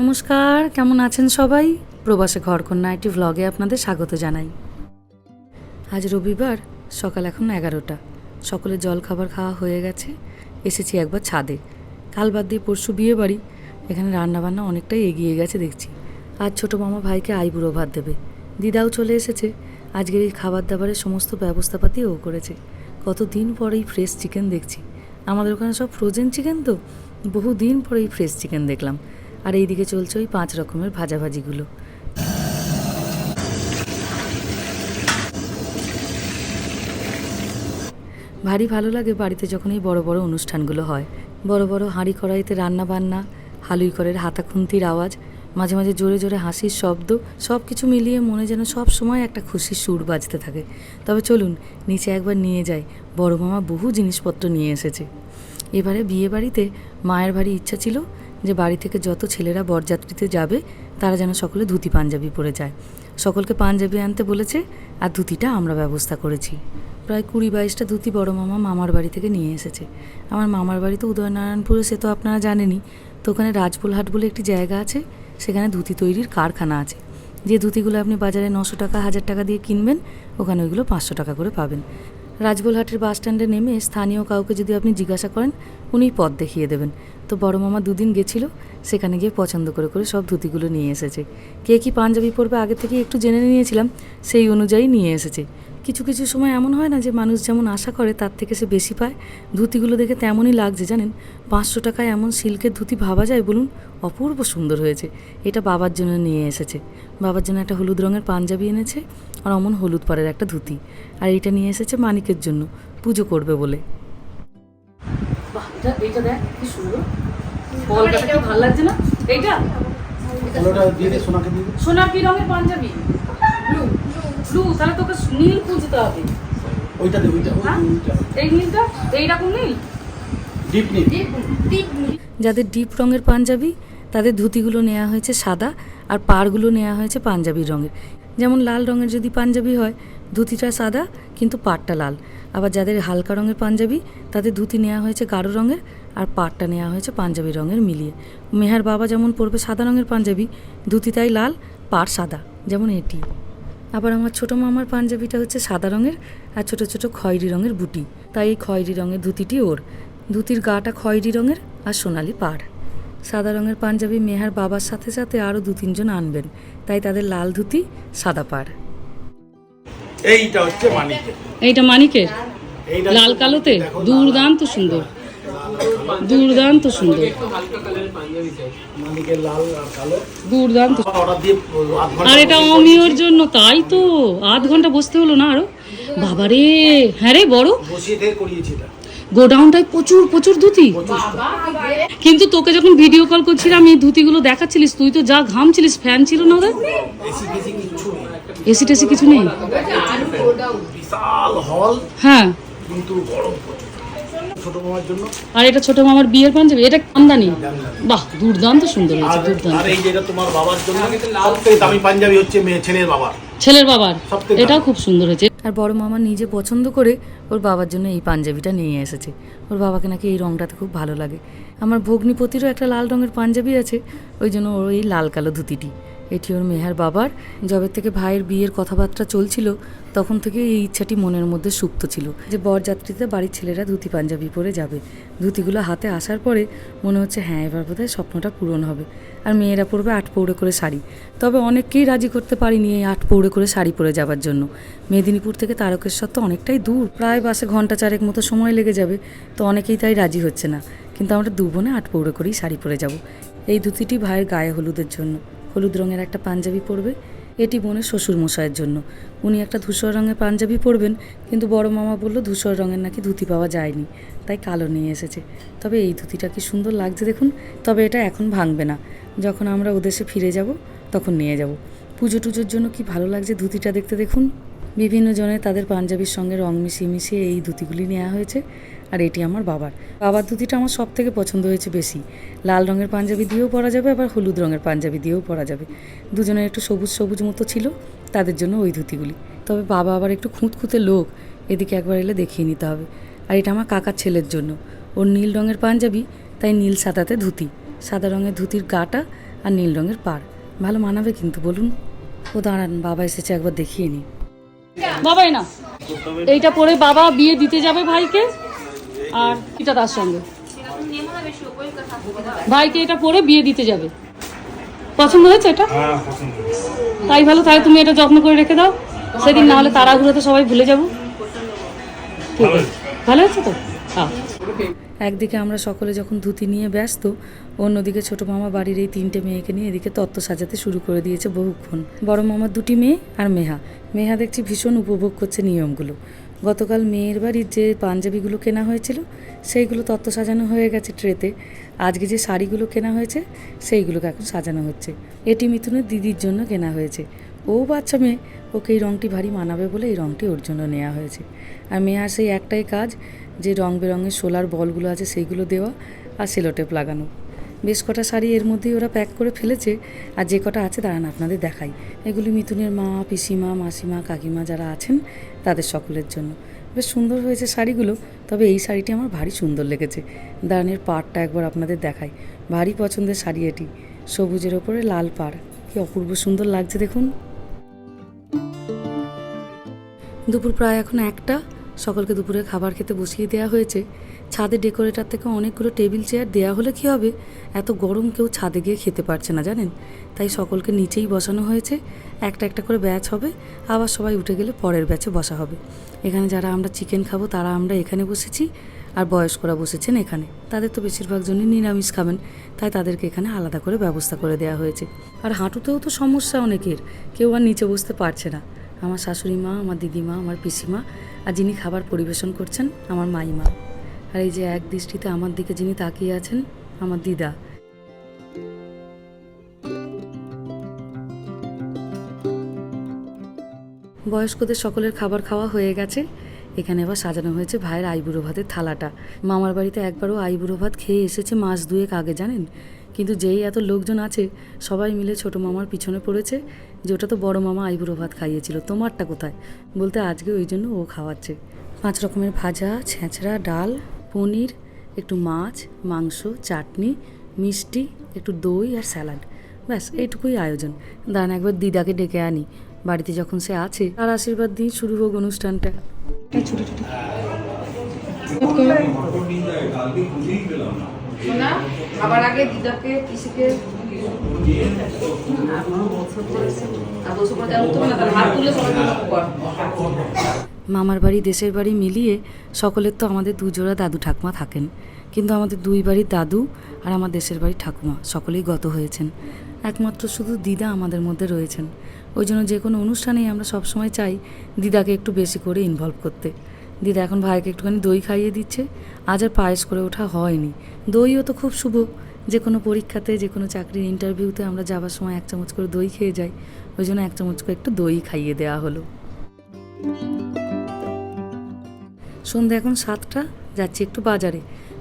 নমস্কার, কেমন আছেন সবাই? প্রবাসে ঘরকন্যা একটি ভ্লগে আপনাদের স্বাগত জানাই। আজ রবিবার, সকাল এখন এগারোটা। সকলে জল খাবার খাওয়া হয়ে গেছে, এসেছি একবার ছাদে। কাল বাদ দিয়ে পরশু বিয়ে বাড়ি এখানে রান্নাবান্না অনেকটাই এগিয়ে গেছে দেখছি। আজ ছোটো মামা ভাইকে আইবুড়ো ভাত দেবে। দিদাও চলে এসেছে, আজকের এই খাবার দাবারের সমস্ত ব্যবস্থাপাতি ও করেছে। কতদিন পরেই ফ্রেশ চিকেন দেখছি। আমাদের ওখানে সব ফ্রোজেন চিকেন তো? বহু দিন পরেই ফ্রেশ চিকেন দেখলাম। আর এইদিকে চলছে ওই পাঁচ রকমের ভাজাভাজিগুলো। ভারী ভালো লাগে বাড়িতে যখন এই বড় বড় অনুষ্ঠানগুলো হয়। বড় বড় হাঁড়ি কড়াইতে রান্না বান্না হালুই করের হাতা খুন্তির আওয়াজ, মাঝে মাঝে জোরে জোরে হাসির শব্দ সব কিছু মিলিয়ে মনে যেন সব সময় একটা খুশির সুর বাজতে থাকে। তবে চলুন, নিচে একবার নিয়ে যাই। বড় মামা বহু জিনিসপত্র নিয়ে এসেছে। এবারে বিয়ে বাড়িতে মায়ের ভারী ইচ্ছা ছিল যে বাড়ি থেকে যত ছেলেরা বরযাত্রীতে যাবে, তারা যেন সকলে ধুতি পাঞ্জাবি পরে যায়। সকলকে পাঞ্জাবি আনতে বলেছে, আর ধুতিটা আমরা ব্যবস্থা করেছি। প্রায় কুড়ি বাইশটা ধুতি বড় মামা মামার বাড়ি থেকে নিয়ে এসেছে। আমার মামার বাড়ি তো উদয়নারায়ণপুরে, সে তো আপনারা জানেনই। তো ওখানে রাজপুলহাট বলে একটি জায়গা আছে, সেখানে ধুতি তৈরির কারখানা আছে। যে ধুতিগুলো আপনি বাজারে নশো টাকা, হাজার টাকা দিয়ে কিনবেন, ওখানে ওইগুলো পাঁচশো টাকা করে পাবেন। রাজবোলহাটের বাস স্ট্যান্ডে নেমে স্থানীয় কাউকে যদি আপনি জিজ্ঞাসা করেন উনি পথ দেখিয়ে দেবেন। তো বড় মামা দুদিন গেছিল, সেখানে গিয়ে পছন্দ করে করে সব ধুতিগুলো নিয়ে এসেছে। কে কী পাঞ্জাবি পরবে আগে থেকে একটু জেনে নিয়েছিলাম, সেই অনুযায়ী নিয়ে এসেছে। কিছু কিছু সময় এমন হয় না যে মানুষ যেমন আশা করে তার থেকে সে বেশি পায়। ধুতিগুলো দেখে তেমনই লাগছে জানেন? পাঁচশো টাকায় এমন সিল্কের ধুতি ভাবা যায় বলুন? অপূর্ব সুন্দর হয়েছে। এটা বাবার জন্য নিয়ে এসেছে। বাবার জন্য একটা হলুদ রঙের পাঞ্জাবি এনেছে আর অমন হলুদ পাড়ের একটা ধুতি। আর এটা নিয়ে এসেছে মানিকের জন্য। পুজো করবে বলে। এটা দেখ কি সুন্দর। কি ভালো লাগছে না? এইটা? কি রঙের পাঞ্জাবি? ব্লু। ব্লু তাহলে তোকে নীল খুঁজতে হবে। ওইটা দে ওইটা হ্যাঁ? ওইটা। এই নীলটা এইরকম নীল? ডিপ যাদের ডিপ রঙের পাঞ্জাবি তাদের ধুতিগুলো নেওয়া হয়েছে সাদা আর পাড়গুলো নেওয়া হয়েছে পাঞ্জাবি রঙের। যেমন লাল রঙের যদি পাঞ্জাবি হয় ধুতিটা সাদা কিন্তু পাড়টা লাল। আবার যাদের হালকা রঙের পাঞ্জাবি তাদের ধুতি নেওয়া হয়েছে গাঢ় রঙের আর পাড়টা নেওয়া হয়েছে পাঞ্জাবি রঙের মিলিয়ে। মেহার বাবা যেমন পরবে সাদা রঙের পাঞ্জাবি ধুতি তাই লাল পাড় সাদা। যেমন এটি। আবার আমার ছোটো মামার পাঞ্জাবিটা হচ্ছে সাদা রঙের আর ছোট ছোট খয়েরি রঙের বুটি। তাই এই খয়েরি রঙের ধুতিটি ওর। ধুতির গাটা খয়েরি রঙের আর সোনালি পাড়। সাদা রঙের পাঞ্জাবি মেহার বাবার সাথে সাথে আরও দু তিনজন আনবেন। তাই তাদের লাল ধুতি সাদা পাড়। এইটা হচ্ছে মানিকের। এইটা মানিকের? লাল কালোতে? দুর্দান্ত সুন্দর। দুর্দান্ত সুন্দর। আর দুর্দান্ত। আর এটা অমিয়র জন্য তাই তো। আধ ঘণ্টা বসতে হলো না আরও? বাবারে হ্যাঁ রে বড়। গোডাউনটায় প্রচুর প্রচুর ধুতি। কিন্তু তোকে যখন ভিডিও কল করছিলাম এই ধুতিগুলো দেখাচ্ছিলিস তুই তো যা ঘামছিলিস ফ্যান ছিল না ওদের? এসি টেসি কিছু নেই? হ্যাঁ। কিন্তু গরম ছোট মামার জন্য। আর এটা ছোট মামার বিয়ের পাঞ্জাবি এটা আমদানি? বাহ দুর্দান্ত সুন্দর আর হয়েছে দুর্দান্ত। আর এই যেটা তোমার বাবার জন্য সবথেকে দামি পাঞ্জাবি হচ্ছে মেয়ে ছেলের বাবার। ছেলের বাবার? এটাও খুব সুন্দর হয়েছে। আর বড় মামা নিজে পছন্দ করে ওর বাবার জন্য এই পাঞ্জাবিটা নিয়ে এসেছে। ওর বাবাকে নাকি এই রংটাতে খুব ভালো লাগে। আমার ভগ্নিপতিরও একটা লাল রঙের পাঞ্জাবি আছে ওই জন্য ওর এই লাল কালো ধুতিটি। এটি ওর মেহার বাবার। জবে থেকে ভাইয়ের বিয়ের কথাবার্তা চলছিল, তখন থেকে এই ইচ্ছাটি মনের মধ্যে সুপ্ত ছিল যে বরযাত্রীতে বাড়ির ছেলেরা ধুতি পাঞ্জাবি পরে যাবে। ধুতিগুলো হাতে আসার পরে মনে হচ্ছে হ্যাঁ এবার বোধহয় স্বপ্নটা পূরণ হবে। আর মেয়েরা পরবে আট পৌড়ে করে শাড়ি। তবে অনেককেই রাজি করতে পারিনি এই আট পৌড়ে করে শাড়ি পরে যাবার জন্য। মেদিনীপুর থেকে তারকেশ্বর তো অনেকটাই দূর। প্রায় বাসে ঘণ্টা চারেক মতো সময় লেগে যাবে, তো অনেকেই তাই রাজি হচ্ছে না। কিন্তু আমরা দু বোনে আট পৌড়ে করেই শাড়ি পরে যাব, এই ধুতিটি ভাইয়ের গায়ে হলুদের জন্য। হলুদ রঙের একটা পাঞ্জাবি পরবে। এটি বোনের শ্বশুর মশাইয়ের জন্য। উনি একটা ধূসর রঙের পাঞ্জাবি পরবেন, কিন্তু বড় মামা বলল, ধূসর রঙের নাকি ধুতি পাওয়া যায়নি, তাই কালো নিয়ে এসেছে। তবে এই ধুতিটা কি সুন্দর লাগছে দেখুন, তবে এটা এখন ভাঙবে না। যখন আমরা ওদেশে ফিরে যাব, তখন নিয়ে যাব। পুজো টুজোর জন্য কি ভালো লাগছে ধুতিটা দেখতে দেখুন? বিভিন্ন জনে তাদের পাঞ্জাবির সঙ্গে রং মিশিয়ে মিশিয়ে এই ধুতিগুলি নেওয়া হয়েছে, আর এটি আমার বাবার। বাবার ধুতিটা আমার সব থেকে পছন্দ হয়েছে বেশি। লাল রঙের পাঞ্জাবি দিয়েও পরা যাবে, আবার হলুদ রঙের পাঞ্জাবি দিয়েও পরা যাবে। দুজনের একটু সবুজ সবুজ মতো ছিল, তাদের জন্য ওই ধুতিগুলি। তবে বাবা আবার একটু খুঁতখুঁতে লোক, এদিকে একবার এলে দেখিয়ে নিতে হবে। আর এটা আমার কাকার ছেলের জন্য। ওর নীল রঙের পাঞ্জাবি, তাই নীল সাদাতে ধুতি। সাদা রঙের ধুতির গাটা আর নীল রঙের পাড়। ভালো মানাবে কিন্তু, বলুন? ও দাঁড়ান, বাবা এসেছে, একবার দেখিয়ে নিই। বাবাই না। এইটা পরে বাবা বিয়ে দিতে যাবে ভাইকে আর এটা তার সঙ্গে। ভাইকে এটা পরে বিয়ে দিতে যাবে। পছন্দ হয়েছে এটা? তাই ভালো তাই তুমি এটা যত্ন করে রেখে দাও। সেদিন না হলে তাড়াহুড়োতে সবাই ভুলে যাব। ঠিক আছে। ভালো হয়েছে তো? হ্যাঁ। একদিকে আমরা সকলে যখন ধুতি নিয়ে ব্যস্ত, অন্যদিকে ছোট মামা বাড়ির এই তিনটে মেয়েকে নিয়ে এদিকে তত্ত্ব সাজাতে শুরু করে দিয়েছে বহুক্ষণ। বড় মামার দুটি মেয়ে আর মেহা। মেহা দেখছি ভীষণ উপভোগ করছে নিয়মগুলো। গতকাল মেয়ের বাড়ির যে পাঞ্জাবিগুলো কেনা হয়েছিল, সেইগুলো তত্ত্ব সাজানো হয়ে গেছে ট্রেতে। আজকে যে শাড়িগুলো কেনা হয়েছে, সেইগুলোকে এখন সাজানো হচ্ছে। এটি মিথুনের দিদির জন্য কেনা হয়েছে। ও বাচ্চা মেয়ে, ওকে এই রঙটি ভারী মানাবে বলে এই রঙটি ওর জন্য নেওয়া হয়েছে। আর মেয়ার সেই একটাই কাজ যে রং বেরঙের সোলার বলগুলো আছে সেইগুলো দেওয়া আর সেলোটেপ লাগানো। বেশ কটা শাড়ি এর মধ্যেই ওরা প্যাক করে ফেলেছে আর যে কটা আছে দাঁড়ান আপনাদের দেখাই। এগুলি মিথুনের মা, পিসিমা, মাসিমা, কাকিমা যারা আছেন তাদের সকলের জন্য। বেশ সুন্দর হয়েছে শাড়িগুলো, তবে এই শাড়িটি আমার ভারী সুন্দর লেগেছে। দাঁড়ানের পাড়টা একবার আপনাদের দেখাই। ভারী পছন্দের শাড়ি এটি, সবুজের ওপরে লাল পাড়। কি অপূর্ব সুন্দর লাগছে দেখুন। দুপুর প্রায় এখন একটা সকলকে দুপুরে খাবার খেতে বসিয়ে দেওয়া হয়েছে। ছাদে ডেকোরেটার থেকে অনেকগুলো টেবিল চেয়ার দেওয়া হলে কি হবে? এত গরম কেউ ছাদে গিয়ে খেতে পারছে না, জানেন? তাই সকলকে নিচেই বসানো হয়েছে। একটা একটা করে ব্যাচ হবে। আবার সবাই উঠে গেলে পরের ব্যাচে বসা হবে। এখানে যারা আমরা চিকেন খাব, তারা আমরা এখানে বসেছি। আর বয়স্করা বসেছেন এখানে। তাদের তো বেশিরভাগ জনই নিরামিষ খাবেন। তাই তাদেরকে এখানে আলাদা করে ব্যবস্থা করে দেওয়া হয়েছে। আর হাঁটুতেও তো সমস্যা অনেকের। কেউ আর নিচে বসতে পারছে না। আমার শাশুড়ি মা, আমার দিদিমা আমার পিসিমা আর যিনি খাবার পরিবেশন করছেন, আমার মাইমা। আর এই যে এক দৃষ্টিতে আমার দিকে যিনি তাকিয়ে আছেন, আমার দিদা। বয়স্কদের সকলের খাবার খাওয়া হয়ে গেছে। এখানে আবার সাজানো হয়েছে ভাইয়ের আইবুড়ো ভাতের থালাটা। মামার বাড়িতে একবারও আইবুড়ো ভাত খেয়ে এসেছে মাস দুয়েক আগে, জানেন? কিন্তু যেই এত লোকজন আছে সবাই মিলে ছোট মামার পিছনে পড়েছে যে ওটা তো বড় মামা আইবুড়ো ভাত খাইয়েছিল। তোমারটা কোথায়? বলতে আজকে ওই জন্য ও খাওয়াচ্ছে। পাঁচ রকমের ভাজা ছেঁচড়া ডাল পনির একটু মাছ মাংস চাটনি মিষ্টি একটু দই আর স্যালাড। ব্যাস এইটুকুই আয়োজন। দাঁড়ান একবার দিদাকে ডেকে আনি। বাড়িতে যখন সে আছে তার আশীর্বাদ দিয়ে শুরু হোক অনুষ্ঠানটা। আগে দিদাকে মামার বাড়ি, দেশের বাড়ি মিলিয়ে সকলের তো আমাদের দুজোড়া দাদু ঠাকুমা থাকেন। কিন্তু আমাদের দুই বাড়ির দাদু আর আমার দেশের বাড়ির ঠাকুমা সকলেই গত হয়েছেন। একমাত্র শুধু দিদা আমাদের মধ্যে রয়েছেন। ওই জন্য যে কোনো অনুষ্ঠানেই আমরা সবসময় চাই দিদাকে একটু বেশি করে ইনভলভ করতে। দিদা এখন ভাইকে একটুখানি দই খাইয়ে দিচ্ছে। আজ আর পায়েস করে ওঠা হয়নি। দইও তো খুব শুভ। যে কোনো পরীক্ষাতে যে কোনো চাকরির ইন্টারভিউতে আমরা যাবার সময় এক চামচ করে দই খেয়ে যাই। ওই জন্য এক চামচ করে একটু দই খাইয়ে দেওয়া হলো। সন্ধ্যা এখন সাতটা, যাচ্ছি একটু বাজারে।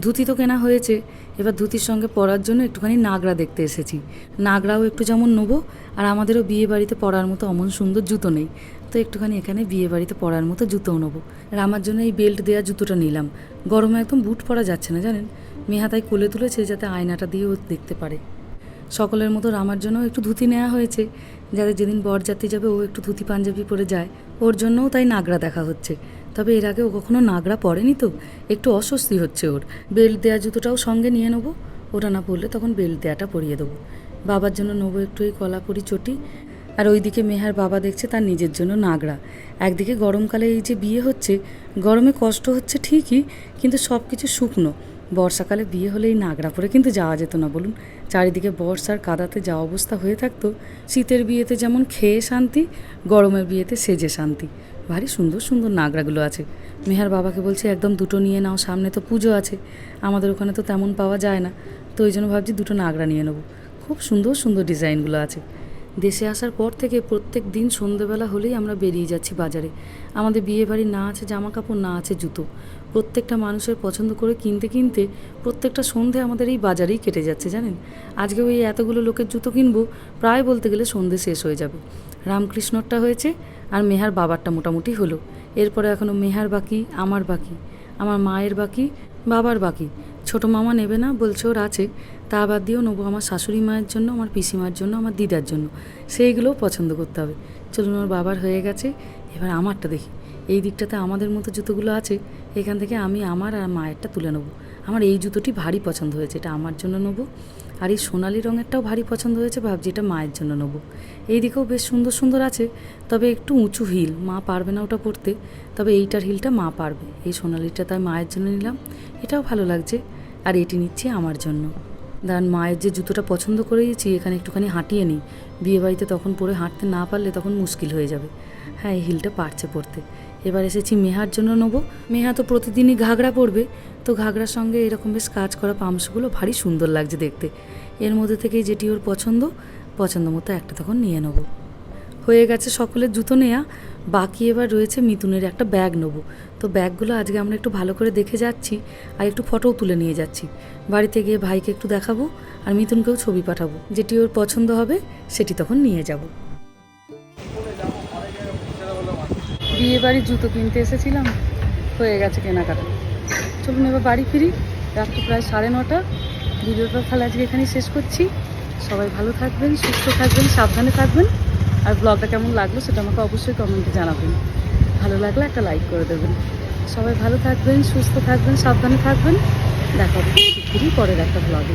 ধুতি তো কেনা হয়েছে। এবার ধুতির সঙ্গে পরার জন্য একটুখানি নাগরা দেখতে এসেছি। নাগরাও একটু যেমন নেব, আর আমাদেরও বিয়ে বাড়িতে পরার মতো অমন সুন্দর জুতো নেই। তো একটুখানি এখানে বিয়ে বাড়িতে পরার মতো জুতোও নেব। আর আমার জন্য এই বেল্ট দেওয়া জুতোটা নিলাম। গরমে একদম বুট পরা যাচ্ছে না, জানেন? মেহা তাই কোলে তুলেছে যাতে আয়নাটা দিয়েও দেখতে পারে। সকলের মতো আমার জন্য একটু ধুতি নেওয়া হয়েছে যাদের যেদিন বরযাত্রী যাবে ও একটু ধুতি পাঞ্জাবি পরে যায়। ওর জন্যও তাই নাগরা দেখা হচ্ছে। তবে এর আগে ও কখনো নাগরা পরেনি তো? একটু অস্বস্তি হচ্ছে ওর। বেল্ট দেওয়া জুতোটাও সঙ্গে নিয়ে নেব? ওটা না পরলে তখন বেল্ট দেওয়াটা পরিয়ে দেবো। বাবার জন্য নেব একটু এই কলাপুরি চটি। আর ওইদিকে মেহার বাবা দেখছে তার নিজের জন্য নাগরা। একদিকে গরমকালে এই যে বিয়ে হচ্ছে, গরমে কষ্ট হচ্ছে ঠিকই, কিন্তু সব কিছু শুকনো। বর্ষাকালে বিয়ে হলে এই নাগরা পরে কিন্তু যাওয়া যেত না, বলুন। চারিদিকে বর্ষার কাদাতে যা অবস্থা হয়ে থাকতো, শীতের বিয়েতে যেমন খেয়ে শান্তি, গরমের বিয়েতে সেজে শান্তি। ভারী সুন্দর সুন্দর নাগরাগুলো আছে। মেহার বাবাকে বলছে, একদম দুটো নিয়ে নাও, সামনে তো পুজো আছে। আমাদের ওখানে তো তেমন পাওয়া যায় না। তো ওই জন্য ভাবছি দুটো নাগরা নিয়ে নেব। খুব সুন্দর সুন্দর ডিজাইনগুলো আছে। দেশে আসার পর থেকে প্রত্যেক দিন সন্ধেবেলা হলেই আমরা বেরিয়ে যাচ্ছি বাজারে। আমাদের বিয়ে বাড়ি না আছে জামা কাপড় না আছে, জুতো। প্রত্যেকটা মানুষের পছন্দ করে কিনতে কিনতে প্রত্যেকটা সন্ধে আমাদের এই বাজারেই কেটে যাচ্ছে, জানেন? আজকে ওই এতগুলো লোকের জুতো কিনবো, প্রায় বলতে গেলে সন্ধে শেষ হয়ে যাবে। রামকৃষ্ণরটা হয়েছে আর মেহার বাবারটা মোটামুটি হলো। এরপরে এখনও মেহার বাকি, আমার বাকি, আমার মায়ের বাকি, বাবার বাকি। ছোট মামা নেবে না, বলছে ওর আছে, তা বাদ দিয়েও নেব আমার শাশুড়ি মায়ের জন্য, আমার পিসিমার জন্য, আমার দিদার জন্য। সেইগুলোও পছন্দ করতে হবে। চলুন ওর বাবার হয়ে গেছে, এবার আমারটা দেখি। এই দিকটাতে আমাদের মতো জুতোগুলো আছে এখান থেকে আমি আমার আর মায়েরটা তুলে নেব। আমার এই জুতোটি ভারী পছন্দ হয়েছে, এটা আমার জন্য নেব। আর এই সোনালি রঙেরটাও ভারী পছন্দ হয়েছে, ভাবছি এটা মায়ের জন্য নেব। এই দিকেও বেশ সুন্দর সুন্দর আছে, তবে একটু উঁচু হিল, মা পারবে না ওটা পরতে। তবে এইটার হিলটা মা পারবে, এই সোনালিটা তাই মায়ের জন্য নিলাম। এটাও ভালো লাগছে, আর এটি নিচ্ছি আমার জন্য। দাঁড়ান মায়ের যে জুতোটা পছন্দ করেছি, এখানে একটুখানি হাঁটিয়ে নিই। বিয়েবাড়িতে তখন পরে হাঁটতে না পারলে তখন মুশকিল হয়ে যাবে। হ্যাঁ এই হিলটা পারছে পরতে। এবার এসেছি মেহার জন্য নেব। মেহা তো প্রতিদিনই ঘাগরা পরবে, তো ঘাগরার সঙ্গে এরকম বেশ কাজ করা পামসগুলো ভারী সুন্দর লাগছে দেখতে। এর মধ্যে থেকেই যেটি ওর পছন্দ পছন্দ মতো একটা তখন নিয়ে নেব। হয়ে গেছে সকলের জুতো নেয়া, বাকি এবার রয়েছে মিতুনের একটা ব্যাগ নেব। তো ব্যাগগুলো আজকে আমরা একটু ভালো করে দেখে যাচ্ছি আর একটু ফটোও তুলে নিয়ে যাচ্ছি। বাড়িতে গিয়ে ভাইকে একটু দেখাবো আর মিতুনকেও ছবি পাঠাবো। যেটি ওর পছন্দ হবে, সেটি তখন নিয়ে যাব। বিয়ে বাড়ির জুতো কিনতে এসেছিলাম, হয়ে গেছে কেনাকাটা। চলুন এবার বাড়ি ফিরি, রাত্রি প্রায় সাড়ে নটা। ভিডিওটা তাহলে আজকে এখানেই শেষ করছি। সবাই ভালো থাকবেন, সুস্থ থাকবেন, সাবধানে থাকবেন। আর ব্লগটা কেমন লাগল সেটা আমাকে অবশ্যই কমেন্টে জানাবেন। ভালো লাগলে একটা লাইক করে দেবেন। সবাই ভালো থাকবেন, সুস্থ থাকবেন, সাবধানে থাকবেন। দেখা হবে পরের একটা ব্লগে